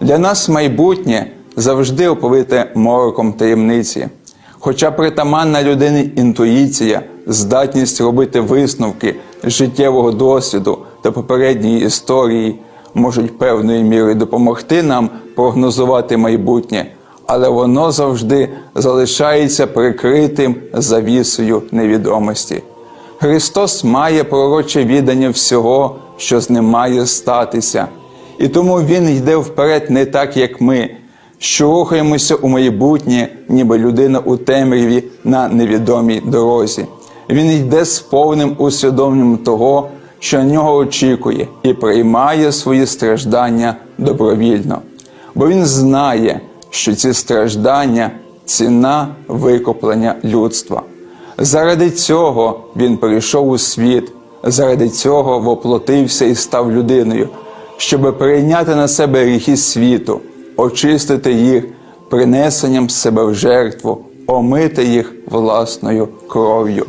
Для нас майбутнє завжди оповите мороком таємниці. Хоча притаманна людині інтуїція, здатність робити висновки життєвого досвіду та попередньої історії можуть певною мірою допомогти нам прогнозувати майбутнє, але воно завжди залишається прикритим завісою невідомості. Христос має пророче відання всього, що з ним має статися, і тому Він йде вперед не так, як ми, що рухаємося у майбутнє, ніби людина у темряві на невідомій дорозі. Він йде з повним усвідомленням того, що нього очікує, і приймає свої страждання добровільно, бо він знає, що ці страждання ціна викуплення людства. Заради цього він прийшов у світ, заради цього воплотився і став людиною, щоб прийняти на себе гріхи світу, очистити їх принесенням себе в жертву, омити їх власною кров'ю.